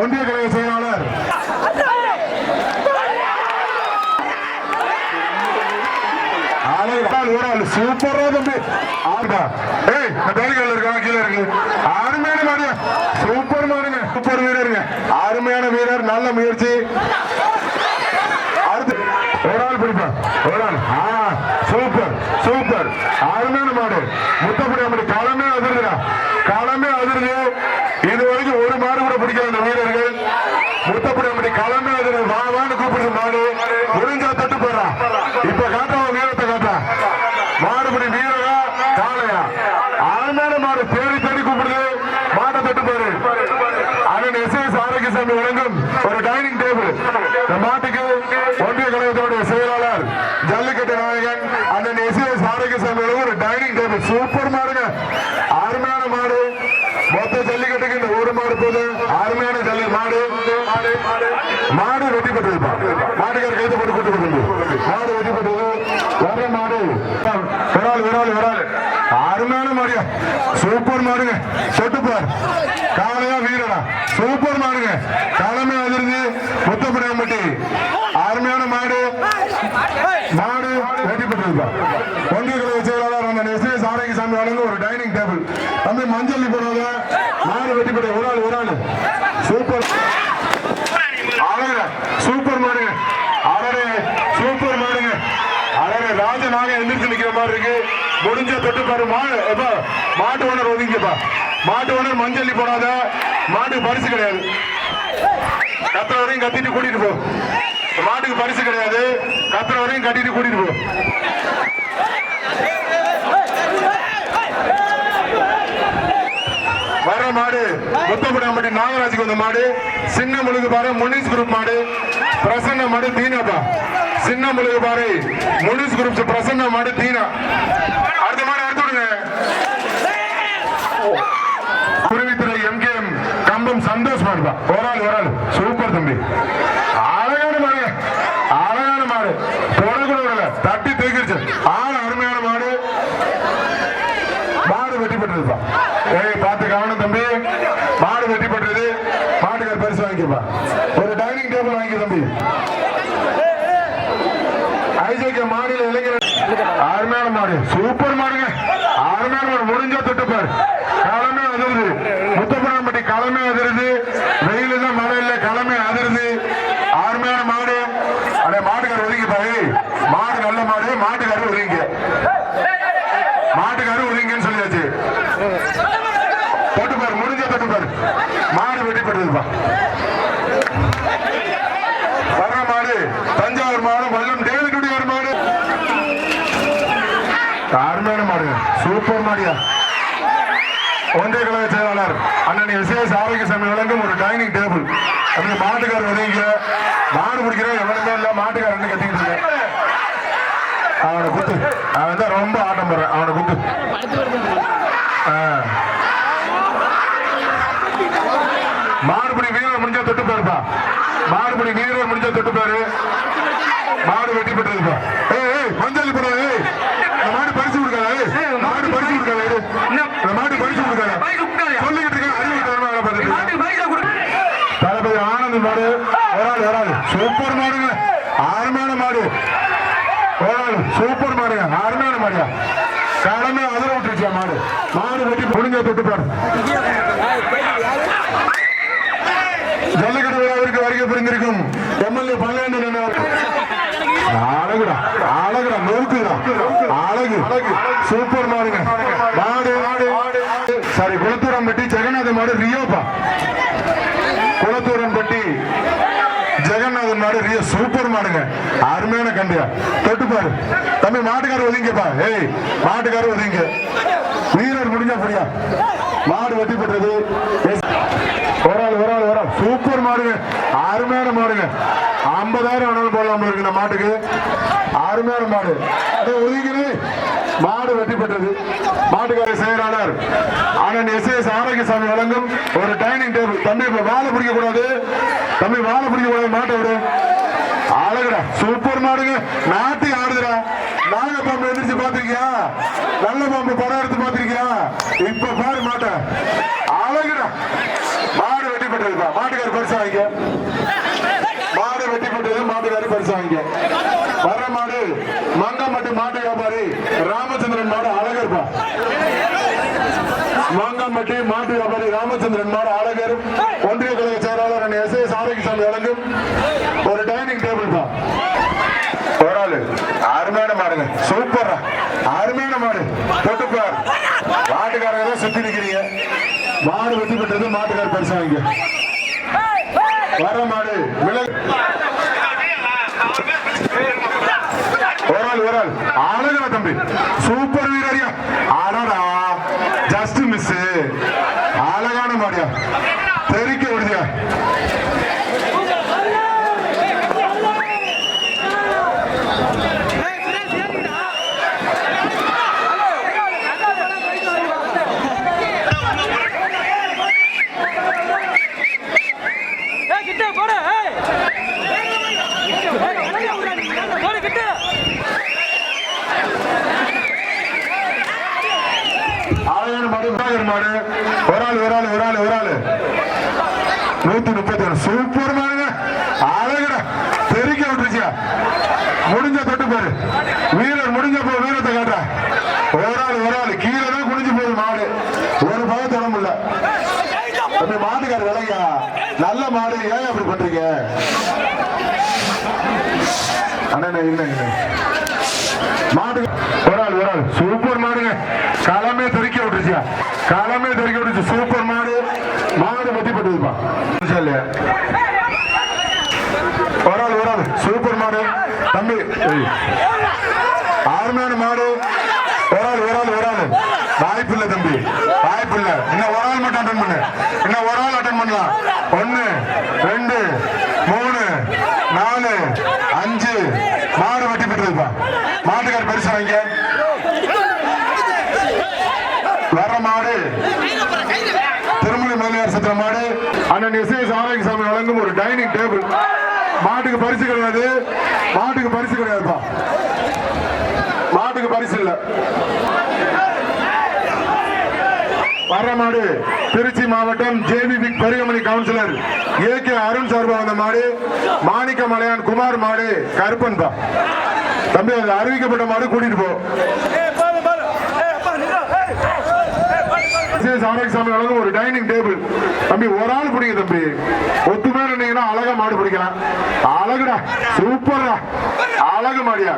ஒன்றிய கழக செயலாளர். சூப்பரா தம்பி ஆறுடா. ஏய் பேலிகள் இருக்காங்க கீழே இருக்கு. அருமையான மாடு. சூப்பர் மாடுங்க. சூப்பர் வீரருங்க. அருமையான வீரர் நல்ல முயற்சி. அடுத்து ஒரு ஆள் பிடிப்பா. ஒரு ஆள். ஆ சூப்பர் சூப்பர். அருமையான மாடு. முத்தப்படி அப்படி களமே அதிர்துடா. களமே அதிர்து. இது வரைக்கும் ஒரு மாடு கூட பிடிக்கல இந்த வீரர்கள் முத்தப்படி அப்படி களமே அதிர்து வா வான்னு கூப்பிடுது மாடு முடிஞ்சா தட்டு போடுறா இப்ப காட்டா உன் வீரத்தை காட்டா மாடுபடி வீரரா காளையா அருமையான மாடு தேடி தேடி கூப்பிடுது மாட்டை தட்டு பாரு அண்ணன் எஸ் எஸ் ஆரோக்கியசாமி வழங்கும் ஒரு டைனிங் டேபிள் இந்த மாட்டுக்கு ஒன்றிய கழகத்தோடைய செயலாளர் ஜல்லிக்கட்டு நாயகன் அண்ணன் எஸ் எஸ் ஆரோக்கியசாமி ஒரு டைனிங் டேபிள் சூப்பர் மாடுங்க. அருமையான மாடு. மொத்த ஜல்லிக்கட்டுக்கு இந்த ஒரு மாடு போது அருமையான ஜல்லி மாடு. மாடு வெட்டி பெற்றதுப்பா மாட்டுக்கார கைது போட்டு கூட்டு போட்டு மாடு வெட்டி பெற்றது வர மாடு. விரால் விரால் விரால் அருமையான மாடியா சூப்பர் மாடுங்க. சொட்டுப்பார் காளையா வீரடா சூப்பர் மாடுங்க. தலைமை அதிர்ந்து முத்தப்படியாம்பட்டி அருமையான மாடு மாடு வெட்டி பெற்றதுப்பா ஒன்றிய கழக செயலாளர் அந்த எஸ்எஸ் ஆரோக்கியசாமி வழங்க ஒரு டைனிங் டேபிள் தம்பி மஞ்சள் போடுறத மாடு வெட்டி பெற்ற ஒரு ஆள் ஒரு ஆள் சூப்பர் அழகுல சூப்பர் மாடுங்க அழகே சூப்பர் மாடுங்க அழகே ராஜனாக எந்திரிச்சு நிக்கிற மாதிரி இருக்கு முடிஞ்ச தொட்டு பாரு மாட்டு ஓனர் ஒதுங்கப்பா மாட்டு ஓனர் மஞ்சள்ளி போடாத. மாட்டுக்கு பரிசு கிடையாது. கத்துற வரையும் கத்திட்டு கூட்டிட்டு போ. மாட்டுக்கு பரிசு கிடையாது. கத்துற வரையும் கட்டிட்டு கூட்டிட்டு போ. வர மாடு முத்தப்படாமட்டி நாகராஜுக்கு வந்த மாடு சின்ன முழுகு பாரு முனிஸ் குரூப் மாடு பிரசன்ன மாடு தீனாப்பா. சின்ன முழுகு பாரு முனிஸ் குரூப் பிரசன்ன மாடு தீனா. அடுத்த மாடு குருவித்துறை எம்கேஎம் கம்பம் சந்தோஷ் மாடுப்பா ஒரு ஆள் ஒரு ஆள் சூப்பர் தம்பி. அழகான மாடு. அழகான மாடு. தொடக்கூட விடல தட்டி தூக்கிடுச்சு. ஆள் அருமையான மாடு. மாடு வெட்டி பெற்றதுப்பா ஏய் பார்த்து கவனம் தம்பி. மாடு வெட்டி பெற்றது. மாட்டுக்கார பரிசு வாங்கிப்பா ஒரு டைனிங் டேபிள் வாங்கி தம்பி. ஐஜேகே மாநில இளைஞர் அருமையான மாடு. சூப்பர் மாடுங்க. மாடு தொட்டுப்பார். களமே அதிருது. முத்தப்பனம்பட்டி களமே அதிருது. வெயில் தான் மழை இல்லை களமே அதிருது. ஆர்மையான மாடு. அடே மாட்டுக்கார ஒதுங்கி பாரு. மாடு நல்ல மாடு. மாட்டுக்கார ஒதுங்க மாட்டுக்காரு ஒதுங்கன்னு சொல்லியாச்சு. தொட்டுப்பார் பாரு முடிஞ்ச தொட்டு பாரு மாடு வெட்டி பெற்றதுப்பா வர்ற மாடு தஞ்சாவூர் மாடு மல்லம் டேவிடுடைய ஒரு மாடு. அருமையான மாடு. சூப்பர் மாடியா ஒன்றிய கழக செயலாளர் எஸ்எஸ் எஸ் சமயம் ஆரோக்கியசாமி வழங்கும் ஒரு டைனிங் டேபிள் அப்படி மாட்டுக்கார உதவிங்க மாடு பிடிக்கிறேன் எவனுமே இல்ல மாட்டுக்காரன் கத்திக்கிட்டு இருக்கேன் அவனை குத்து. அவன் தான் ரொம்ப ஆட்டம் போடுறேன். அவனை குத்து. மாடுபுடி மாடுபிடி வீரர் முடிஞ்சா தொட்டு போயிருப்பா மாடுபிடி வீரர் முடிஞ்சா தொட்டு போயிரு மாடு வெட்டி பெற்றிருப்பா. ஏய் மஞ்சள் போடுறது ஏய் இந்த மாடு பரிசு கொடுக்காத ஏய் மாடு பரிசு கொடுக்காத இரு. இந்த மாடு பரிசு கொடுக்காத சொல்லிக்கிட்டு இருக்கேன் அறிவு தரமா வேலை பார்த்துட்டு தளபதி ஆனந்த் மாடு ஒரு ஆள் ஒரு ஆள் சூப்பர் மாடுங்க அருமையான மாடு ஒரு ஆள் சூப்பர் மாடுங்க அருமையான மாடியா சடனா அதிர விட்டுருச்சா மாடு. மாடு வெட்டி முடிஞ்ச தொட்டு பாரு. ஜல்லிக்கட்டு விழாவிற்கு வருகை புரிந்திருக்கும் எம்எல்ஏ பல்லாண்டு அழகுடா அழகுடா நோக்குடா அழகு. சூப்பர் மாடுங்க மாடு மாடு சாரி குளத்தூரம்பட்டி ஜெகநாத மாடு ரியோப்பா குளத்தூரம்பட்டி ஜெகநாதன் மாடு ரியோ சூப்பர் மாடுங்க. அருமையான கண்டியா தொட்டு பாரு. தம்பி மாட்டுக்காரர் ஒதுங்கப்பா ஏய் மாட்டுக்காரர் ஒதுங்க வீரர் முடிஞ்சா புரியா. மாடு வெட்டி பெற்றது ஒரு ஆள் ஒரு ஆள் ஒரு ஆள். சூப்பர் மாடுங்க. அருமையான மாடுங்க. ஐம்பதாயிரம் வேணாலும் போடலாம் இருக்கு இந்த மாட்டுக்கு. அருமையான மாடு. அதை ஒதுங்கிறது மாடு வெட்டி பெற்றது. மாட்டுக்கார செயலாளர் அண்ணன் எஸ் எஸ் ஆரோக்கியசாமி வழங்கும் ஒரு டைனிங் டேபிள் தம்பி வாழை பிடிக்க கூடாது தம்பி வாழை பிடிக்க கூடாது மாட்டை விடு. அழகுடா சூப்பர் மாடுங்க. நாட்டி ஆடுதுடா. நாக பாம்பு எந்திரிச்சு பாத்திருக்கியா நல்ல பாம்பு படம் எடுத்து பாத்திருக்கியா இப்ப பாரு மாட்ட. அழகுடா. மாடு வெட்டி பெற்றதுப்பா மாட்டுக்கார பரிசு வாங்கிக்க. மாடு வெட்டி பெற்றது மாட்டுக்கார பரிசு வாங்கிக்க. வர மாடு மங்கம்பட்டு மாட்டு வியாபாரி ராமச்சந்திரன் மாடு அழகர்ப்பா மாங்கம்பட்டி மாட்டு வியாபாரி ராமச்சந்திரன் மாடு அழகர் ஒன்றிய கழக செயலாளர் எஸ் எஸ் ஆரோக்கியசாமி வழங்கும் ஒரு டைனிங் டேபிள் பா ஒரு ஆளு. அருமையான மாடுங்க. சூப்பரா அருமையான மாடு. தொட்டுப்பார் மாட்டுக்காரங்க தான் சுத்தி நிக்கிறீங்க. மாடு வெட்டி பெற்றது மாட்டுக்கார பரிசு வாங்கிக்க வர மாடு. மிளகு ஒரு ஆள் ஒரு ஆள். அழகா தம்பி. சூப்பர் வீரரியா ஆனாடா Yeah. நூத்தி முப்பத்தி ஒன்று சூப்பர் மாடுங்க. அழகுடா. தெரிக்க விட்டுருச்சியா? முடிஞ்ச தொட்டு பாரு. வீரர் முடிஞ்ச போ வீரத்தை காட்டுற. ஒரு ஆள் ஒரு ஆள். கீழே தான் குனிஞ்சு போகுது மாடு. ஒரு பயம் தொட முடியல. அப்படி மாட்டுக்கார விலையா நல்ல மாடு. ஏன் அப்படி பண்றீங்க? அண்ணா இல்லை இல்ல மாடு ஒரு ஆள் ஒரு ஆள். சூப்பர் மாடுங்க களமே தெறிக்க விட்டுருச்சியா களமே தெறிக்க விட்டுருச்சு சூப்பர் மாடு மாடு பத்தி பட்டுதுப்பா இல்லையா ஒரு ஆள் சூப்பர் மாடு. தம்பி ஏய். ஆறுமையான மாடு. ஒரு ஆள் ஒரு ஆள் ஒரு ஆள் வாய்ப்பு இல்லை தம்பி. வாய்ப்பு இல்லை இன்னும் ஒரு ஆள் மட்டும் அட்டன் பண்ணு. இன்னும் ஒரு ஆள் அட்டன் பண்ணலாம். ஒன்னு ரெண்டு மூணு நாலு அஞ்சு மாடு வெட்டி பெற்றதுப்பா மாட்டுக்கார பரிசு வாங்க வர மாடு திருமலை மேலையார் சத்திர மாடு அண்ணன் எஸ் எஸ் ஆரோக்கியசாமி வழங்கும் ஒரு டைனிங் டேபிள் மாட்டுக்கு பரிசு கிடையாது. மாட்டுக்கு பரிசு கிடையாதுப்பா. மாட்டுக்கு பரிசு இல்ல. வர்ற மாடு திருச்சி மாவட்டம் JBP Periyamani councillor A K Arun சார்பா வந்த மாடு மாணிக்க மலையான் குமார் மாடு கருப்பன் தான் தம்பி அது அறிவிக்கப்பட்ட மாடு கூட்டிட்டு போ. எஸ் ஆரோக்கியசாமி வழங்கும் ஒரு டைனிங் டேபிள் தம்பி ஒரு ஆள் பிடிங்க தம்பி. ஒத்துமே இருந்தீங்கன்னா அழகா மாடு பிடிக்கலாம். அழகுடா சூப்பர்டா அழகு மாடியா.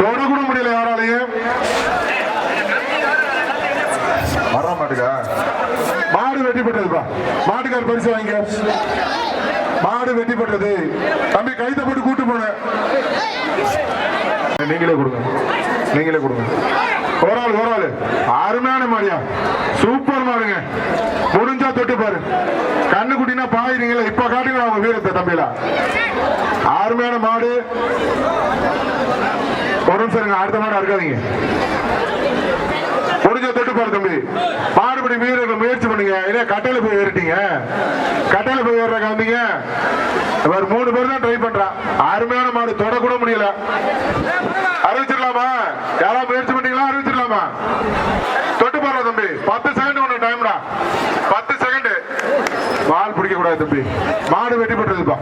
தொடக்கூட முடியல யாராலையும். வர மாட்டுக்கா? மாடு வெட்டி பெற்றதுப்பா மாட்டுக்கார் பரிசு வாங்க மாடு வெட்டி பெற்றது தம்பி கைத்த போட்டு கூட்டு போன. நீங்களே கொடுங்க. நீங்களே கொடுங்க. ஒரு ஆள் ஒரு ஆள். அருமையான மாடியா. சூப்பர் மாடுங்க. முடிஞ்சா தொட்டு பாரு. கண்ணு குட்டினா பாயிருங்களா இப்ப காட்டுங்க அவங்க வீரத்தை தம்பிலா. அருமையான மாடு. ஒரு நிமிஷம் அடுத்த மாடு இருக்காதீங்க. முடிஞ்ச தொட்டு பாரு தம்பி. பாடுபடி வீரர்கள் முயற்சி பண்ணுங்க. இல்லையா கட்டையில போய் ஏறிட்டீங்க. கட்டையில போய் ஏறுற காந்தீங்க இவர் மூணு பேர் தான் ட்ரை பண்றான். அருமையான மாடு தொடக்கூட முடியல. அறிவிச்சிடலாமா? யாரா முயற்சி போலாமா தொட்டு போலாம் தம்பி. பத்து செகண்ட் ஒன்று டைம்டா பத்து செகண்ட் பால் பிடிக்க கூடாது தம்பி. மாடு வெட்டி போட்டுருதுப்பா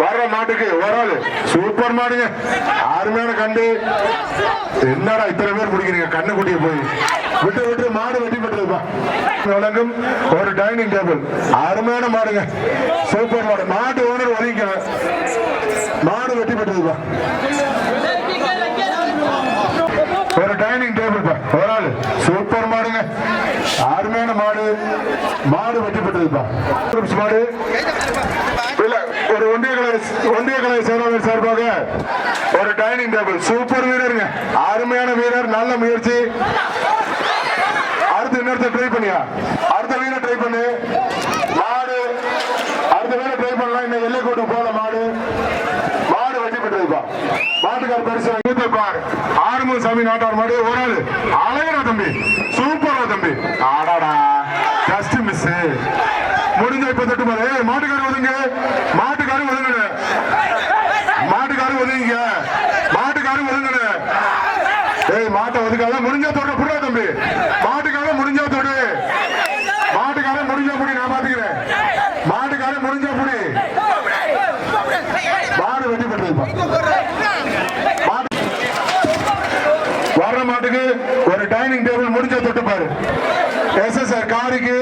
வர்ற மாட்டுக்கு ஒரு சூப்பர் மாடுங்க. அருமையான கண்டு. என்னடா இத்தனை பேர் பிடிக்கிறீங்க? கண்ணு குட்டிய போய். விட்டு விட்டு மாடு வெட்டி பெற்றதுப்பா வழங்கும் ஒரு டைனிங் டேபிள் அருமையான மாடுங்க. சூப்பர் மாடு. மாட்டு ஓனர் ஒதுங்க மாடு வெட்டி பெற்றதுப்பா டைனிங் டேபிள் பா. ஒரு ஆள். சூப்பர் மாடுங்க. அருமையான மாடு. மாடு வெட்டி பெற்றதுப்பா மாடு. இல்ல ஒரு ஒன்றிய கலை ஒன்றிய கலை செயலாளர் சார்பாக ஒரு டைனிங் டேபிள் சூப்பர் வீரருங்க. அருமையான வீரர் நல்ல முயற்சி. அடுத்து இன்னொருத்த ட்ரை பண்ணியா? அடுத்த வீரர் ட்ரை பண்ணு மாடு அடுத்த வீரர் ட்ரை பண்ணலாம் இன்னும் எல்லை கோட்டு போல மாடு மாடு வெட்டி பெற்றதுப்பா மாட்டுக்கார பரிசு வாங்கி பார் ஆறுமுக சாமி நாட்டார் மாடு ஒரு ஆளு அழகா தம்பி சூப்பரா தம்பி ஆடாடா ஜஸ்ட் மிஸ் முடிஞ்ச இப்ப தட்டு பாரு ஏய், மாட்டுக்கார ஒதுங்க மாட்டுக்கார ஒதுங்க மாட்டுக்கார ஒதுங்க மாட்டுக்கார ஒதுங்க ஏய் மாட்டை ஒதுக்காத முடிஞ்சா தொட புடுறா தம்பி மாட்டுக்கார முடிஞ்சா தொடு மாட்டுக்கார முடிஞ்சா புடி எஸ் எஸ் ஆர் காரிக்கு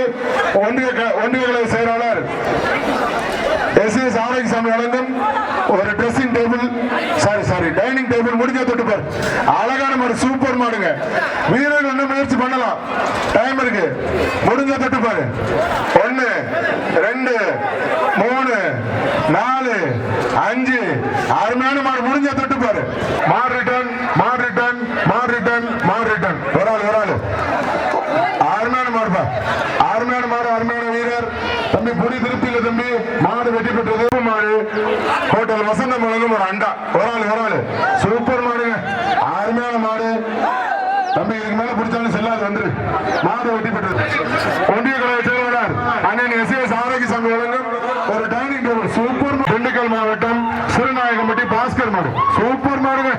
ஒன்றிய ஒன்றிய கழக செயலாளர் எஸ் எஸ் ஆரோக்கியசாமி வழங்கும் ஒரு dressing table sorry sorry dining table முடிஞ்ச தொட்டு அழகான ஒரு சூப்பர் மாடுங்க. வீரர்கள் இன்னும் முயற்சி பண்ணலாம். டைம் இருக்கு. முடிஞ்ச தொட்டு ஒன்னு ரெண்டு மூணு நாலு அஞ்சு. அருமையான மாடு முடிஞ்ச தொட்டு பாரு. மாடு ரிட்டர்ன் மாடு ரிட்டர்ன் மாடு ரிட்டர்ன் ஒரு ஆள் ஒரு ஆள் அருமையான மாடுப்பா அருமையான மாடு அருமையான வீரர் தம்பி பொடி திருப்தி இல்ல தம்பி மாடு வெற்றி பெற்றது மாடு அவர்கள் வசந்தம் வழங்கும் ஒரு அண்டா. ஒரு ஆள் ஒரு ஆள். சூப்பர் மாடுங்க. அருமையான மாடு. தம்பி இதுக்கு மேல பிடிச்சாலும் செல்லாது வந்துரு. மாடு வெட்டி பெற்றது. ஒன்றிய கழக செயலாளர் அண்ணன் எஸ் எஸ் ஆரோக்கிய சங்கம் வழங்கும் ஒரு டைனிங் டேபிள் சூப்பர் திண்டுக்கல் மாவட்டம் சிறுநாயகம்பட்டி பாஸ்கர் மாடு. சூப்பர் மாடுங்க.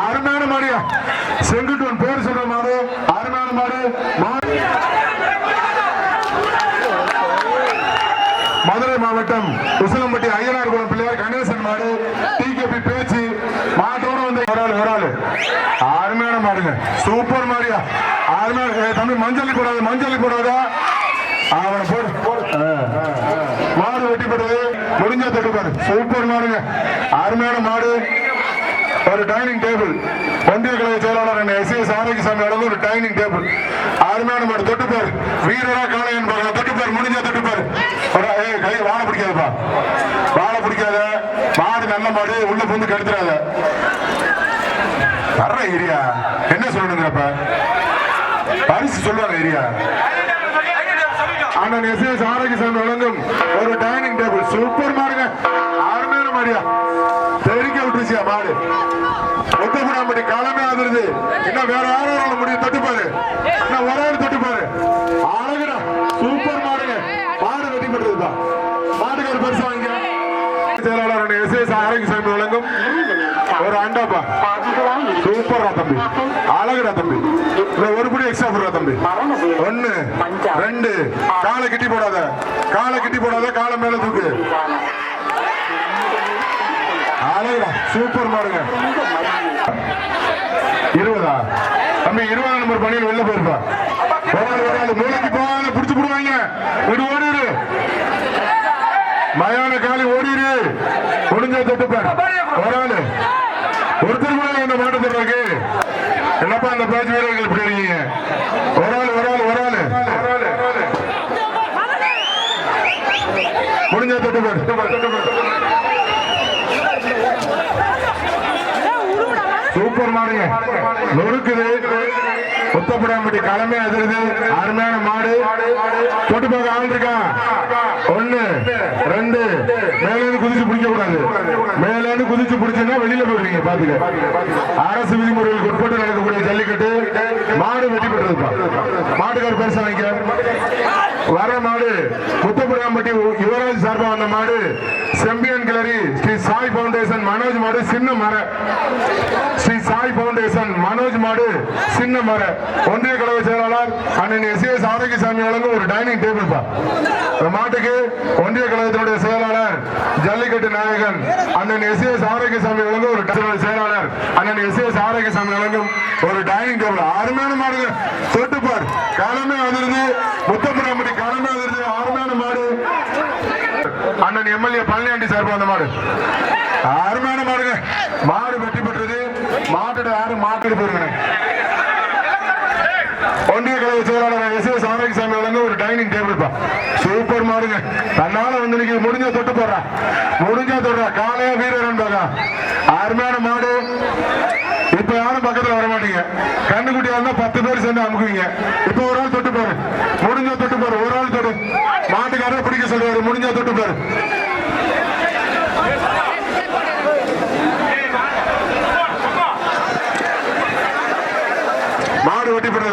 அருமையான மாடியா? செங்குட்டுவன் பேர் சொல்ற மாடு. அருமையான மாடு. மாடு மதுரை மாவட்டம் உசிலம்பட்டி ஐயனார் குளம் பிள்ளையார் கணேச மாடு. டிகேபி பேச்சு. மாட்டோட வந்து ஒரு ஆள் ஒரு ஆள். அருமையான மாடுங்க. சூப்பர் மாடியா. அருமையான தம்பி மஞ்சள் கூடாது மஞ்சள் கூடாதா அவனை போடு. மாடு வெட்டி போடுறது முடிஞ்ச தொட்டுப்பாரு சூப்பர் மாடுங்க. அருமையான மாடு. ஒரு டைனிங் டேபிள் ஒன்றிய கழக செயலாளர் என்ன எஸ் எஸ் ஆரோக்கியசாமி அளவு ஒரு டைனிங் டேபிள் அருமையான மாடு. தொட்டுப்பாரு வீரரா காளையன் பாருங்க தொட்டுப்பாரு முடிஞ்சா தொட்டுப்பாரு ஏய் கை வாழை பிடிக்காதப்பா. வாழை பிடிக்காத. நல்ல மாடு உள்ள புந்து கெடுத்துறாத. வர்ற ஏரியா. என்ன சொல்லணுங்கிறப்ப? பரிசு சொல்லுவாங்க ஏரியா. அண்ணன் எஸ். எஸ். ஆரோக்கியசாமி வழங்கும் ஒரு டைனிங் டேபிள் சூப்பர் மாடுங்க. அருமையான மாடியா. தெரிக்க விட்டுருச்சியா மாடு? முத்தபுராம்பட்டி களமே அதிருது இன்னும் வேற யாரும் முடியும்? தட்டுப்பாரு. இன்னும் ஒரு ஆள் தம்பி. அழகுடா தம்பி. ஒரு படி எக்ஸ்ட்ரா போடுறா தம்பி. ஒன்னு ரெண்டு. காலை கிட்டி போடாத. காலை கிட்டி போடாத காலை மேல தூக்கு. அழகுடா. சூப்பர் பாருங்க. இருபதா? தம்பி இருபதாம் நம்பர் பணியில் வெளில போயிருப்பா. போகாது வராது மூளைக்கு போகாத புடிச்சு போடுவாங்க. விடு ஓடிடு மயான காலி ஓடிடு முடிஞ்ச தொட்டுப்பார். ஒரு ஆளு. ஒருத்தர் கூட இந்த மாட்டு என்னப்பா அந்த பேச்சு வீரர்கள் இப்படி இருக்கீங்க? ஒரு ஆள் ஒரு ஆள் ஒரு ஆளு. முடிஞ்ச தொட்டுப்பார் சூப்பர் மாடுங்க. நொறுக்குது. முத்தப்படாம்பட்டி களமே அதிருது. அருமையான மாடு. தொட்டு பார்க்க ஆள் இருக்கான் ஒண்ணு ரெண்டு. மேலேருந்து குதிச்சு பிடிக்க கூடாது மேல இருந்து குதிச்சு பிடிச்சுன்னா வெளியில போயிருவீங்க பாத்துக்க அரசு விதிமுறைகளுக்கு உட்பட்டு நடக்கக்கூடிய ஜல்லிக்கட்டு மாடு வெட்டி பெற்றதுப்பா. மாட்டுக்கார் பேச வைக்க வர மாடு முத்தப்புராம்பட்டி யுவராஜ் சார்பா வந்த மாடு செம்பியன் கிளரி ஸ்ரீ சாய் பவுண்டேஷன் மனோஜ் மாடு சின்ன மர. ஸ்ரீ சாய் பவுண்டேஷன் மனோஜ் மாடு சின்ன மர. ஒன்றிய கழக செயலாளர் அண்ணன் எஸ் எஸ் ஆரோக்கியசாமி வழங்கும் ஒரு டைனிங் டேபிள் பா. இந்த மாட்டுக்கு ஒன்றிய கழகத்தினுடைய செயலாளர் ஜல்லிக்கட்டு நாயகன் அண்ணன் எஸ் எஸ் ஆரோக்கியசாமி வழங்கும் ஒரு செயலாளர் அண்ணன் எஸ் எஸ் ஆரோக்கியசாமி வழங்கும் ஒரு டைனிங் டேபிள் அருமையான மாடுங்க தொட்டுப்பார் காலமே வந்துருது முத்தப்புராம்பட்டி காலமே வந்துருது அருமையான மாடு. அண்ணன் எம்எல்ஏ பழனியாண்டி சார்பு அந்த மாடு. அருமையான மாடுங்க. மாடு வெற்றி பெற்றது. மாட்டோட யாரும் மாட்டுக்கு போயிருங்க ஒன்றிய கழக செயலாளர் எஸ் எஸ் ஆரோக்கியசாமி வழங்க ஒரு டைனிங் டேபிள் பா. சூப்பர் மாடுங்க. தன்னால வந்து நீங்க முடிஞ்ச தொட்டு போடுறா. முடிஞ்ச தொடுறா. காலையா வீரரன் பாக்கா அருமையான மாடு. இப்ப யாரும் பக்கத்துல வர மாட்டீங்க. கண்ணுக்குட்டியா இருந்தா பத்து பேர் சேர்ந்து அமுக்குவீங்க. இப்ப ஒரு ஆள் தொட்டு பாரு முடிஞ்ச தொட்டு பாரு ஒரு ஆள் தொடு. மாட்டுக்காரர் பிடிக்க சொல்றாரு. முடிஞ்ச தொட்டு பாரு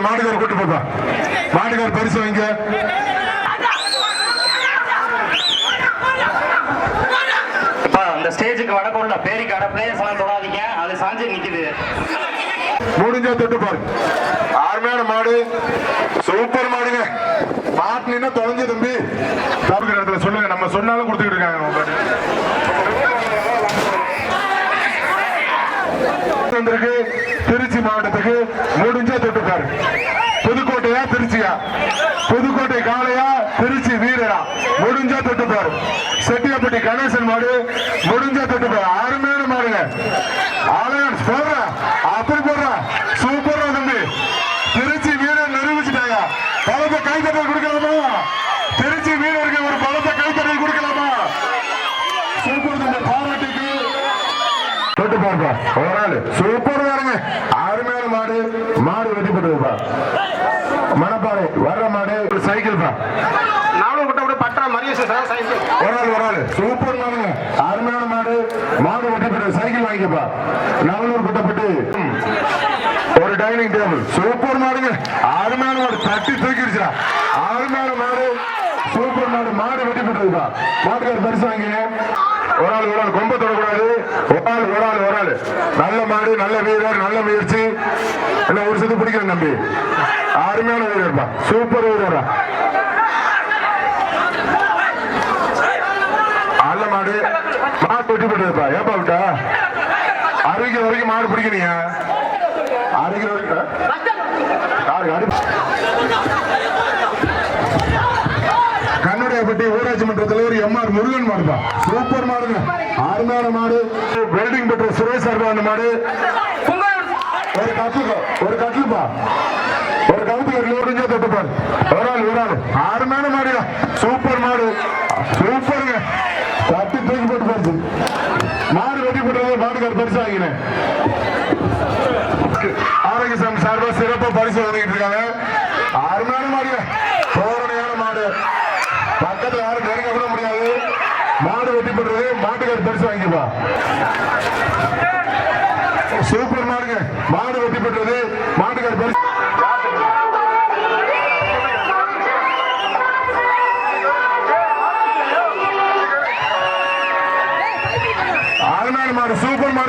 மாடு வெட்டி போடுறது மாட்டுக்கார கூட்டு போப்பா மாட்டுக்கார பரிசு வாங்க அந்த ஸ்டேஜுக்கு வடக்குள்ள பேரிக்காட பிளேயர்ஸ் எல்லாம் தொடாதீங்க. அது சாஞ்சு நிக்குது. முடிஞ்சா தொட்டு பாரு. அருமையான மாடு. சூப்பர் மாடுங்க. மாட்டினா தொலைஞ்சு தம்பி. இடத்துல சொல்லுங்க. நம்ம சொன்னாலும் கொடுத்துக்கிட்டு இருக்காங்க. வந்திருக்கு. மாவட்டத்துக்கு முடிஞ்சா திருச்சியா? புதுக்கோட்டை காளையா திருச்சி வீரரா? முடிஞ்சா தொட்டுப்பாரு. செட்டியப்பட்டி கணேசன் மாடு முடிஞ்சா தொட்டுப்பாரு. அருமையான மாடுங்க. ஆலயன்ஸ் போடுற அப்படி போடுற. சூப்பரா தம்பி. திருச்சி வீரர் நிரூபிச்சுட்டாங்க. பலத்தை கைத்தட்டல் கொடுக்கலாமா? திருச்சி வீரருக்கு ஒரு பலத்தை கைத்தட்டல் கொடுக்கலாமா? சூப்பர் தம்பி பாராட்டிக்கு. தொட்டு பார்ப்பா ஒரு ஆளு. சூப்பர் பாருங்க அருமையான மாடு மாடு வெட்டி போட்டுருப்பா மணப்பாறை வர்ற மாடு ஒரு சைக்கிள் பா நானும் விட்ட விட பட்டா மரியாதை சார் சைக்கிள். ஒரு ஆள் ஒரு ஆள். சூப்பர் மாடுங்க. அருமையான மாடு. மாடு வெட்டி போட்டு சைக்கிள் வாங்கிக்கப்பா. நவலூர் குட்டப்பட்டு. ஒரு டைனிங் டேபிள். சூப்பர் மாடுங்க. அருமையான மாடு. தட்டி தூக்கிடுச்சா அருமையான மாடு. சூப்பர் மாடு. மாடு வெட்டி போட்டுருப்பா மாட்டுக்கார பரிசு வாங்கிங்க. ஒரு ஆள் ஒரு ஆள் கொம்ப தொடக்கூடாது. ஒரு ஆள் ஒரு ஆள் ஒரு ஆள் நல்ல மாடு நல்ல வீரர் நல்ல முயற்சி. இல்ல ஒரு சத்து பிடிக்கிறேன் நம்பி அருமையான வீரர்ப்பா. சூப்பர் வீரரா அல்ல மாடு. மாடு வெட்டி போட்டுருப்பா. ஏப்பா விட்டா? அரைக்கிற வரைக்கும் மாடு பிடிக்கிறீங்க? அரைக்கிற வரைக்கும் யாரு யாரு? ஊராட்சி மன்ற தலைவர் எம் ஆர் முருகன் மாடுப்பா சூப்பர் மாடுங்க. அருமையான மாடு. வெல்டிங் பெற்ற சுரேஷ் சார்பா மாடு. ஒரு கட்டுல ஒரு கட்டுலுப்பா ஒரு கவுத்து ஒரு லோடுஞ்சா தொட்டுப்பாரு ஒரு ஆள் ஒரு ஆள். அருமையான மாடுயா சூப்பர் மாடு. சூப்பருங்க. தட்டி தூக்கி போட்டு போச்சு மாடு வெட்டி போட்டது மாடுக்கார் பரிசு வாங்கினேன் ஆரோக்கியசாமி சார்பா சிறப்பா பரிசு வாங்கிட்டு இருக்காங்க.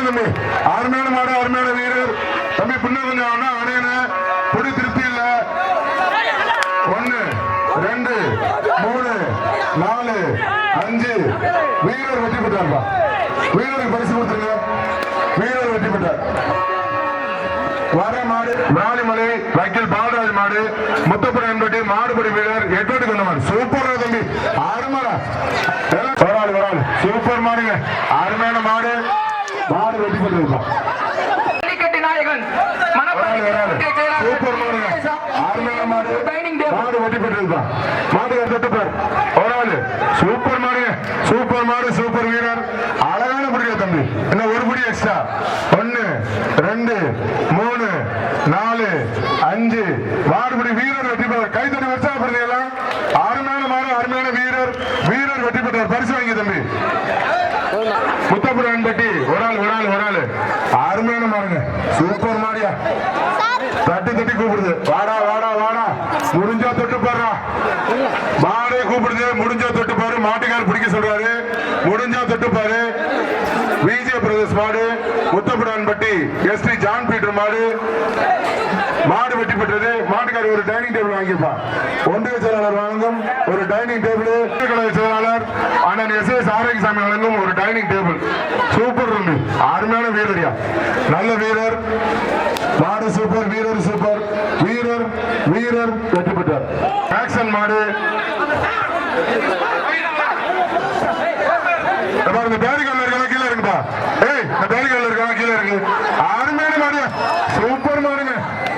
தம்பி அருமையான மாடு அருமையான வீரர். தம்பி பின்ன கொஞ்சம் அண்ணா அணையன பொடி திருப்தி இல்ல. ஒன்னு ரெண்டு மூணு நாலு அஞ்சு. வீரர் வெற்றி பெற்றார்ப்பா. வீரருக்கு பரிசு கொடுத்துருங்க. வீரர் வெற்றி பெற்றார். வர மாடு விராலிமலை வக்கீல் பாலராஜ் மாடு முத்தப்புரம்பட்டி மாடுபடி வீரர் எட்டோட்டுக்கு வந்த சூப்பர் சூப்பரா தம்பி. அருமாடா. வராது வராது சூப்பர் மாடுங்க. அருமையான மாடு. மாடு வெட்டி வராது சூப்பர் மாடுங்க அருமையான மாடு. மாடு வெட்டி போட்டுருப்பா மாடு தொட்டுப்பார் ஒரு ஆளு சூப்பர் மாடுங்க சூப்பர் மாடு சூப்பர் வீரர். அழகான பிடிக்க தம்பி. என்ன ஒரு பிடி எக்ஸ்ட்ரா ஒன்னு ரெண்டு மூணு நாலு அஞ்சு. மாடுபிடி வீரர் வெற்றி பெற்ற கை தட்டி உற்சாகப்படுறீங்களா அருமையான மாடு அருமையான வீரர் வீரர் வெற்றி பெற்றார் பரிசு வாங்கி தம்பி முத்தப்புரம் அன்பட்டி ஒரு ஆள் ஒரு ஆள் ஒரு ஆள் அருமையான மாடுங்க சூப்பர் மாடியா தட்டி தட்டி கூப்பிடுது வாடா வாடா வாடா முடிஞ்சா தொட்டு பாடுறா மாடே கூப்பிடுது முடிஞ்சா தொட்டு பாரு மாட்டுக்கார் பிடிக்க சொல்றாரு முடிஞ்சா தொட்டு பாரு விஜய மாடு Muthappudanpatti S T John Peter மாடு. மாடு வெட்டி பெற்றது. மாட்டுக்காரி ஒரு டைனிங் டேபிள் வாங்கிப்பா ஒன்றிய செயலாளர் வழங்கும் ஒரு டைனிங் டேபிள் கழக செயலாளர் அண்ணன் எஸ் எஸ் ஆரோக்கியசாமி வழங்கும் ஒரு டைனிங் டேபிள் சூப்பர் ரூம் அருமையான வீரரியா. நல்ல வீரர். மாடு சூப்பர் வீரர் சூப்பர் வீரர் வீரர் வெற்றி பெற்றார். ஆக்சன் மாடு இந்த பாரு, இந்த பேரிகல்ல இருக்கலாம் கீழே இருக்குப்பா ஏய் இந்த பேரிகல்ல இருக்கலாம் கீழே இருக்கு அருமையான மாடு சூப்பர் மாடுங்க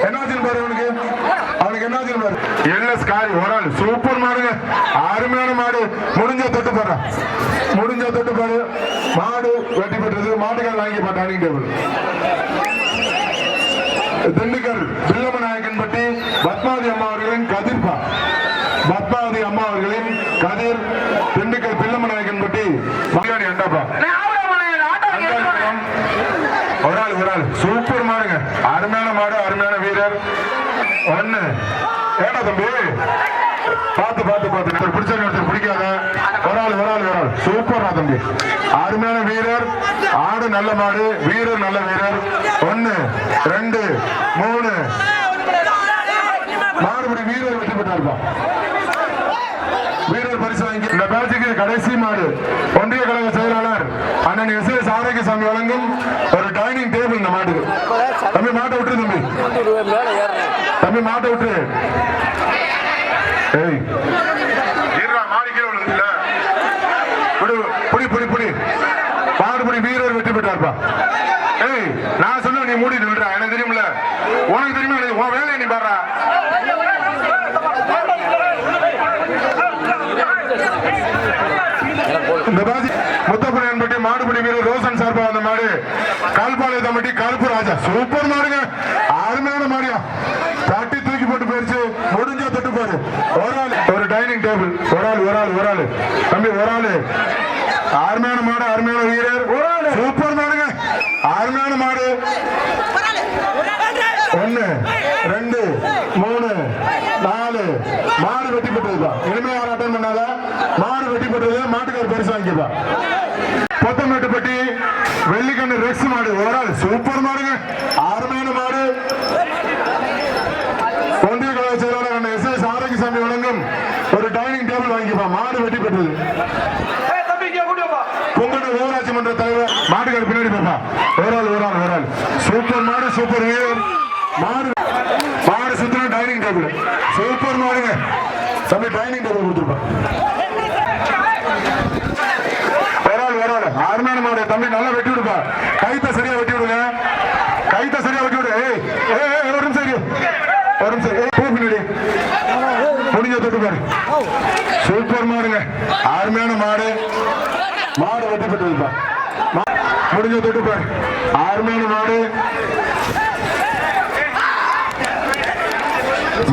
என்னாச்சுன்னு பாரு அவனுக்கு அவனுக்கு என்னாச்சுன்னு பாரு எல்எஸ் காரி ஒரு ஆள் சூப்பர் மாடுங்க அருமையான மாடு முடிஞ்ச தொட்டு பாரு முடிஞ்ச தொட்டு பாரு. மாடு வெட்டி பெற்றது மாட்டுக்கால் வாங்கி டைனிங் டேபிள் திண்டுக்கல் பில்லமநாயக்கன் பட்டி பத்மாவதி அம்மா அவர்களின் கதிர்பா பத்மாவதி அம்மா அவர்களின் கதிர் திண்டுக்கல் பில்லமநாயக்கன் பட்டி பிரியாணி அண்டாப்பா. ஒரு ஆள் ஒரு ஆள். சூப்பர் மாடுங்க. அருமையான மாடு அருமையான வீரர். ஒண்ணு. ஏடா தம்பி? பார்த்து பார்த்து பார்த்து. ஒருத்தர் பிடிச்ச ஒருத்தர் பிடிக்காத ஒரு ஆள் ஒரு ஆள் ஒரு ஆள் சூப்பரா தம்பி அருமையான வீரர். ஆடு நல்ல மாடு. வீரர் நல்ல வீரர். ஒன்னு ரெண்டு மூணு. மாடுபடி வீரர் வெற்றி பெற்றார்ப்பா. வீரர் பரிசு வாங்கி இந்த பேட்சுக்கு கடைசி மாடு. ஒன்றிய கழக செயலாளர் அண்ணன் எஸ் எஸ் ஆரோக்கியசாமி வழங்கும் ஒரு டைனிங் டேபிள் இந்த மாட்டுக்கு தம்பி மாட்டை விட்டுரு தம்பி. தம்பி மாட்டை விட்டுரு ஏய் விடுப்பா ஏய் நான் சொல்ல நீ மூடி நில்றா. எனக்கு தெரியுமில்ல உனக்கு தெரியுமா எனக்கு உன் வேலையை நீ பாடுறா. இந்த பாசி முத்தப்புரியன்பட்டி மாடுபிடி வீரர் ரோசன் சார்பா வந்த மாடு. கால்பாளையத்தம்பட்டி கருப்பு ராஜா. சூப்பர் மாடுங்க. அருமையான மாடியா. தட்டி தூக்கி போட்டு போயிருச்சு. முடிஞ்சா தொட்டு பாரு. ஒரு ஆள் ஒரு டைனிங் டேபிள் ஒரு ஆள் ஒரு ஆள் ஒரு ஆள். தம்பி ஒரு ஆள். அருமையான மாடு அருமையான வீரர். சூப்பர் மாடுங்க. அருமையான மாடு. ஒன்று ரெண்டு மூணு நாலு. மாடு வெட்டி பெற்றதுப்பா இனிமே யாரும் அட்டன் பண்ணாத. மாடு வெட்டி பெற்றது மாட்டுக்கார பரிசு வாங்கிப்பா பொத்தமேட்டுப்பட்டி வெள்ளிக்கண்ணு ரெக்ஸ் மாடு. ஒரு ஆள் சூப்பர் மாடுங்க. அருமையான மாடு. ஒன்றிய கழக செயலாளர் அண்ணன் எஸ் எஸ் ஆரோக்கியசாமி வழங்கும் ஒரு டைனிங் டேபிள் வாங்கிப்பா. மாடு வெட்டி பெற்றது. பொங்கல் ஊராட்சி மன்ற தலைவர் மாட்டுக்கார பின்னாடி பாப்பா. ஒரு ஆள் ஒரு ஆள் ஒரு ஆள் சூப்பர் மாடு சூப்பர் வீரர் மாடு மாடு சுத்தின டைனிங் டேபிள் சூப்பர் மாடுங்க தம்பி ட்ரைனிங் டேபிள் கொடுத்துருப்பா ஒரு ஆள் ஒரு மாடு தம்பி நல்லா வெட்டி விடுப்பா. கைத்த சரியா வெட்டி விடுங்க. கைத்த சரியா வெட்டி விடு. ஏய் ஏய், ஒரு நிமிஷம் இரு. ஒரு நிமிஷம் ஏய் பூ பின்னாடி. முடிஞ்ச தொட்டு பாரு. சூப்பர் மாடுங்க. அருமையான மாடு. மாடு வெட்டி பெற்று முடிஞ்ச தொட்டு பாரு. அருமையான மாடு.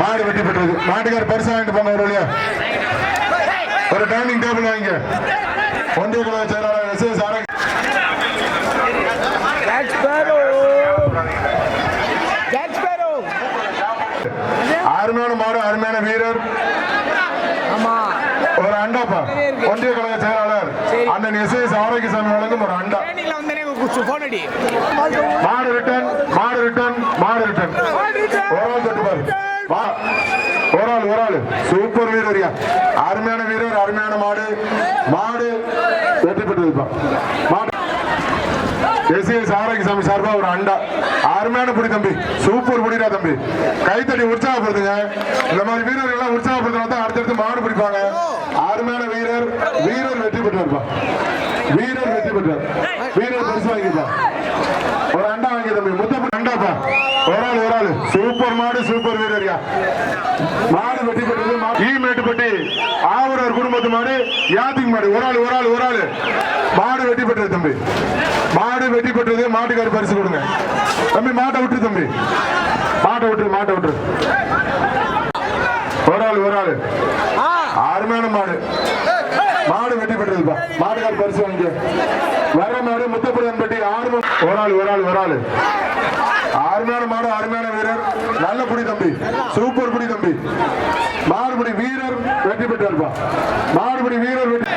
மாடு வெட்டி பெற்றது மாட்டுக்கார பரிசு வாங்கிட்டு போங்க ஒரு வழியா. ஒரு டைனிங் டேபிள் வாங்க ஒன்றிய குழு செயலாளர் எஸ் எஸ் அருமையான மாடு அருமையான வீரர். ஆமா ஒரு அண்டாப்பா ஒன்றிய கழக செயலாளர். அண்ணன் எஸ் எஸ் ஆரோக்கியசாமி வழங்கும் ஒரு அண்டா. மாடு ரிட்டன் மாடு ரிட்டன் மாடு ரிட்டன் ஒரு தொட்டு பாரு. வா. ஒரு ஆள் ஒரு ஆள். சூப்பர் வீரரியா அருமையான வீரர் அருமையான மாடு. மாடு வெற்றி பெற்றதுப்பா மாடு. எஸ்எஸ் சார்பா ஒரு அண்டா. அருமையான புடி தம்பி. சூப்பர் புடிடா தம்பி. கைத்தடி உற்சாகப்படுத்துங்க. இந்த மாதிரி வீரர்கள் எல்லாம் உற்சாகப்படுத்தினா தான் அடுத்தடுத்து மாடு பிடிப்பாங்க. அருமையான வீரர். வீரர் வெற்றி பெற்றிருப்பா வீரர் வெற்றி பெற்றார். வீரர் பரிசு வாங்கிப்பா ஒரு அண்டா வாங்கி தம்பி. முத்தப்ப அண்டாப்பா ஒரு ஆள் ஒரு ஆள் சூப்பர் மாடு சூப்பர் வீரர்யா. மாடு வெட்டி பெற்றது மா- ஈ மேட்டுப்பட்டி ஆவரர் குடும்பத்து மாடு யாத்திங் மாடு. ஒரு ஆள் ஒரு ஆள் ஒரு ஆள் மாடு வெட்டி பெற்றது தம்பி. மாடு வெட்டி பெற்றது மாட்டுக்கார பரிசு கொடுங்க. தம்பி மாட்டை விட்டு தம்பி. மாட்டை விட்டு மாட்டை விட்டு ஒரு ஆள் ஒரு ஆள் அருமையான மாடு. மாடு வெட்டி பெற்றதுப்பா மாடுகள் பரிசு வாங்கி வர மாடு முத்தப்புடன் பெட்டி ஆறு ஒரு ஆள் ஒரு ஆள் ஒரு ஆள். அருமையான மாடு அருமையான வீரர். நல்ல புடி தம்பி. சூப்பர் புடி தம்பி. மாடுபடி வீரர் வெற்றி பெற்றார்ப்பா. மாடுபடி வீரர் வெற்றி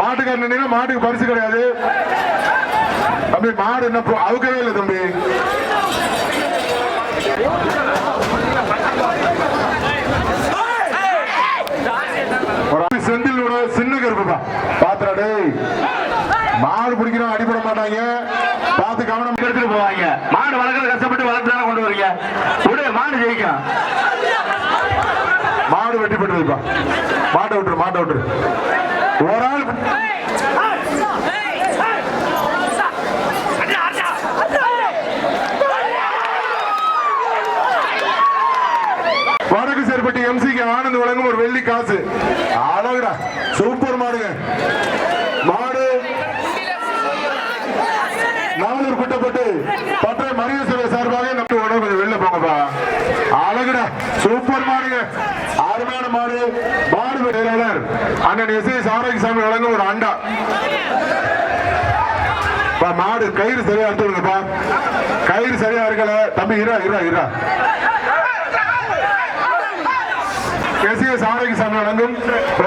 மாட்டுக்கார மாட்டுக்கு பரிசு கிடையாது. தம்பி மாடு என்ன அவுக்கவே இல்லை தம்பி ஒரு ஆள் செந்தில் விட பாத்திரா டேய் மாடு பிடிக்கிறோம் அடிபட மாட்டாங்க. பார்த்து கவனம் எடுத்துட்டு போவாங்க. மாடு வளர்க்கறது கஷ்டப்பட்டு வளர்த்து கொண்டு வரீங்க? விடு மாடு ஜெயிக்கும். மாடு வெட்டி பெற்றதுப்பா மாட்டை விட்டுரு மாட்டை விட்டுரு. ஒரு ஆள் வடக்கு சேர்பட்டி எம்சிக்கு ஆனந்த் வழங்கும் ஒரு வெள்ளி காசு. அழகுடா. சூப்பர் மாடுங்க. மாடு நாவலூர் குட்டப்பட்டு பற்ற மரியசுரை சார்பாக நம்ம உடம்பு கொஞ்சம் வெளில போங்கப்பா. அழகுடா. சூப்பர் மாடுங்க. அருமையான மாடு. மாடு செயலாளர். அண்ணன் எஸ் எஸ் ஆரோக்கியசாமி வழங்கும் ஒரு அண்டா. பா, மாடு கயிறு சரியா எடுத்து விடுங்கப்பா கயிறு சரியா இருக்கல. தம்பி இரா இரா இரா எஸ்எஸ் ஆரோக்கியசாமி வழங்கும்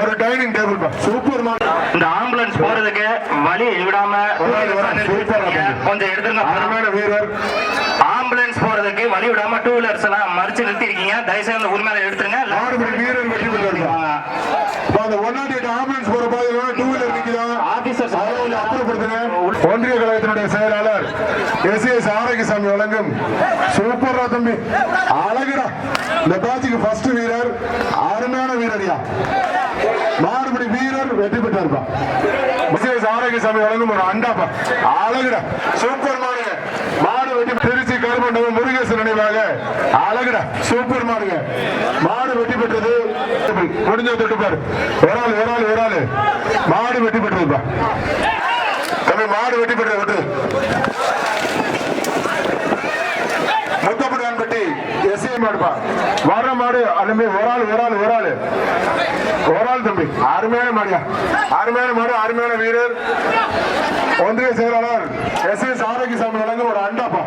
ஒரு டைனிங் டேபிள் சூப்பர் இந்த ஆம்புலன்ஸ் போறதுக்கு வழி விடாம. கொஞ்சம் எடுத்துருங்க. அருமையான வீரர். ஆம்புலன்ஸ் போறதுக்கு வழி விடாம டூ வீலர்ஸ் எல்லாம் மறிச்சு நிறுத்தி இருக்கீங்க தயவுசெய்து அந்த உரிமையில எடுத்துருங்க. வீரர் வெற்றி அந்த ஒன் நாட் எயிட் ஆம்புலன்ஸ் போற பாதையில டூ வீலர் நிக்குதா? ஆபீசர்ஸ் அவர்களை அப்புறப்படுத்துங்க. ஒன்றிய கழகத்தினுடைய செயலாளர் எஸ் எஸ் ஆரோக்கியசாமி வழங்கும் சூப்பர்ரா தம்பி. அழகுடா. இந்த பேட்சுக்கு ஃபர்ஸ்ட் வீரர். மாறுபடி மாடுபடி வீரர் வெற்றி பெற்றார்ப்பா. எஸ் ஆரோக்கிய ஆரோக்கியசாமி வழங்கும் ஒரு அண்டாப்பா. அழகுடா. சூப்பர் மாடுங்க மாடு வெட்டி திருச்சி கருமண்டபம் முருகேசன் நினைவாக. அழகுடா. சூப்பர் மாடுங்க மாடு வெட்டி பெற்றது முடிஞ்ச தொட்டுப்பாரு ஒரு ஆள் ஒரு ஆள் ஒரு ஆள். மாடு வெட்டி பெற்றதுப்பா தம்பி மாடு வெட்டி பெற்றது விட்டு முத்தப்படான்பட்டி எஸ்ஐ மாடுப்பா வர மாடு அனுப்பி ஒரு ஆள் ஒரு ஆள் ஒரு ஆள். ஒரு ஆள் தம்பி. அருமையான மாடியா. அருமையான மாடு அருமையான வீரர். ஒன்றிய செயலாளர் எஸ் எஸ் ஆரோக்கியசாமி வழங்க ஒரு அண்டாப்பா.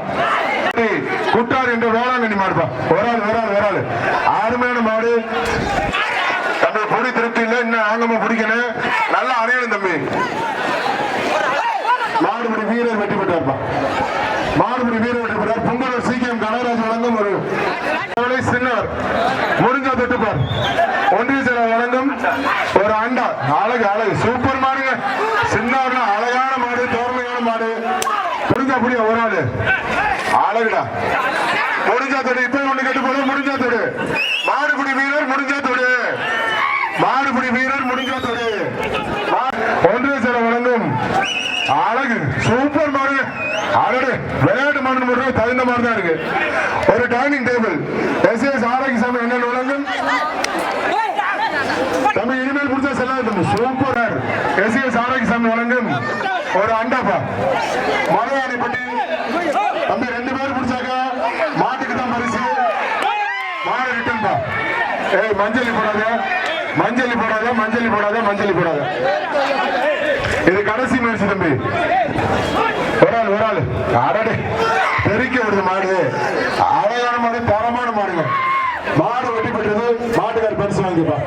குட்டார் என்று வேளாங்கண்ணி மாடுப்பா. ஒரு ஆள் ஒரு ஆள் ஒரு ஆள். அருமையான மாடு. தம்பி பொடி திருப்தி இல்லை. இன்னும் ஆங்கமா பிடிக்கணும். நல்லா அறையணும் தம்பி. மாடுபடி வீரர் வெற்றி பெற்றார்ப்பா மாடுபடி வீரர் வெற்றி பெற்றார். பொங்கலூர் சீக்கிரம் கனகராஜ் வழங்கும் ஒரு அவளை முடிஞ்சா முடிஞ்ச தொட்டுப்பார். ஒன்றிய செயலர் வழங்கும் ஒரு அண்டா. அழகு அழகு. சூப்பர் மாடுங்க. சின்னவர்னா அழகான மாடு தோர்மையான மாடு. முடிஞ்சா புரிய ஒரு ஆளு. அழகுடா. முடிஞ்சா தொடு. இப்ப ஒண்ணு கட்டு போதும் முடிஞ்சா தொடு. மாடுபிடி வீரர் முடிஞ்சா தொடு. மாடுபிடி வீரர் முடிஞ்சா தொடு. ஒன்றிய செயலர் அழகு சூப்பர் மாடு அழகு விளையாட்டு மாடு மட்டும் தகுந்த மாதிரி தான் இருக்கு. ஒரு dining table S S Arokiyasamy என்ன வழங்கும்? தம்பி இனிமேல் பிடிச்சா செல்லாது தம்பி. சூப்பர் எஸ் எஸ் ஆரோக்கியசாமி வழங்கும் ஒரு அண்டாப்பா. மலையாளிப்பட்டி தம்பி ரெண்டு பேர் பிடிச்சாக்கா மாட்டுக்கு தான் பரிசு. மாடு ரிட்டன் பா. ஏய் மஞ்சளி போடாத. மஞ்சளி போடாத மஞ்சளி போடாத மஞ்சளி போடாத. இது கடைசி முயற்சி தம்பி. ஒரு ஆள் ஒரு ஆள். அடடே பெருக்கி விடுது மாடு அழகான மாடு தரமான மாடுங்க மாடு வெட்டி பெற்றது மாட்டுக்கார் பரிசு வாங்கிப்பா.